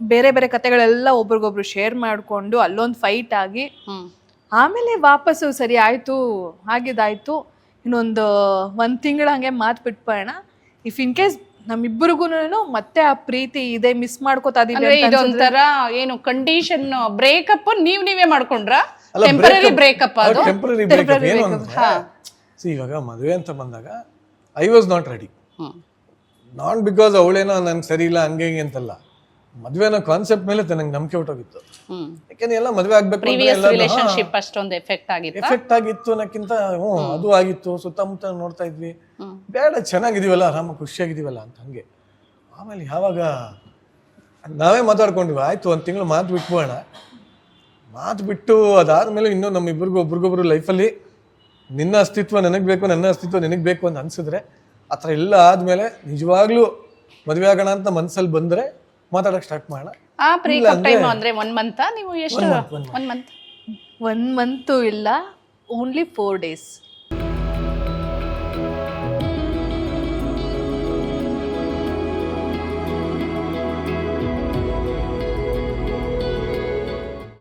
ಬೇರೆ ಬೇರೆ ಕತೆಗಳೆಲ್ಲ ಒಬ್ರಿಗೊಬ್ರು ಶೇರ್ ಮಾಡ್ಕೊಂಡು ಅಲ್ಲೊಂದು ಫೈಟ್ ಆಗಿ ಆಮೇಲೆ ವಾಪಸ್ಸು ಸರಿ ಆಯ್ತು ಹಾಗಿದಾಯ್ತು. ಇನ್ನೊಂದು ಒಂದು ತಿಂಗಳ ಹಾಗೆ ಮಾತು ಬಿಟ್ಬೋಣ ಇಫ್ ಇನ್ ಕೇಸ್ ನಮ್ಮಿಬ್ಬರಿಗೂ ಮತ್ತೆ ಆ ಪ್ರೀತಿ ಇದೆ ಮಿಸ್ ಮಾಡ್ಕೋತಾ ಇದೊಂಥರ ಏನು ಕಂಡೀಷನ್ ಬ್ರೇಕಪ್ ನೀವ್ ನೀವೇ ಮಾಡ್ಕೊಂಡ್ರ? ಟೆಂಪರರಿ ಬ್ರೇಕಪ್ ಅದು? ಟೆಂಪರರಿ ಬ್ರೇಕಪ್ ಏನು see, ಇವಾಗ ಮದುವೆ ಅಂತ ಬಂದಾಗ I was not ready not because ಅವಳೇನೋ ನನ್ಗೆ ಸರಿ ಇಲ್ಲ ಹಂಗೆ ಹಿಂಗೆ ಅಂತಲ್ಲ. ಮದುವೆ ಅನ್ನೋ ಕಾನ್ಸೆಪ್ಟ್ ಮೇಲೆ ನನಗೆ ನಂಬಿಕೆ ಹೊಟ್ಟೋಗಿತ್ತು. ಯಾಕೆಂದ್ರೆ ಎಲ್ಲ ಮದುವೆ ಆಗ್ಬೇಕು ಪ್ರೀವಿಯಸ್ ರಿಲೇಶನ್ಶಿಪ್ ಅಷ್ಟೊಂದು ಎಫೆಕ್ಟ್ ಆಗಿತ್ತು? ಎಫೆಕ್ಟ್ ಆಗಿತ್ತು ಅನ್ನಕ್ಕಿಂತ ಹ್ಞೂ ಅದು ಆಗಿತ್ತು ಸುತ್ತಮುತ್ತ ನೋಡ್ತಾ ಇದ್ವಿ. ಬೇಡ ಚೆನ್ನಾಗಿದೀವಲ್ಲ ಆರಾಮ ಖುಷಿಯಾಗಿದೀವಲ್ಲ ಅಂತ ಹಂಗೆ. ಆಮೇಲೆ ಯಾವಾಗ ನಾವೇ ಮಾತಾಡ್ಕೊಂಡ್ವಿ ಆಯ್ತು ಒಂದು ತಿಂಗಳು ಮಾತು ಬಿಟ್ಬೋಣ ಮಾತು ಬಿಟ್ಟು ಅದಾದ್ಮೇಲೆ ಇನ್ನೂ ನಮ್ಮಿಬ್ರಿಗೂ ಒಬ್ರಿಗೊಬ್ರು ಲೈಫಲ್ಲಿ ನಿನ್ನ ಅಸ್ತಿತ್ವ ನನಗೆ ಬೇಕು ನನ್ನ ಅಸ್ತಿತ್ವ ನಿನಗೆ ಬೇಕು ಅಂತ ಅನ್ಸಿದ್ರೆ ಆ ಥರ ಎಲ್ಲ ಆದಮೇಲೆ ನಿಜವಾಗ್ಲೂ ಮದುವೆ ಆಗೋಣ ಅಂತ ಮನಸ್ಸಲ್ಲಿ ಬಂದ್ರೆ ಮಾತಾಡಕ್ ಸ್ಟಾರ್ಟ್ ಮಾಡೋಣ ಆ ಟೈಮ್ ಅಂದ್ರೆ ಒನ್ ಮಂತ್ ನೀವು ಎಷ್ಟು ಒನ್ ಮಂತ್ ಒನ್ ಮಂತು ಇಲ್ಲ ಓನ್ಲಿ ಫೋರ್ ಡೇಸ್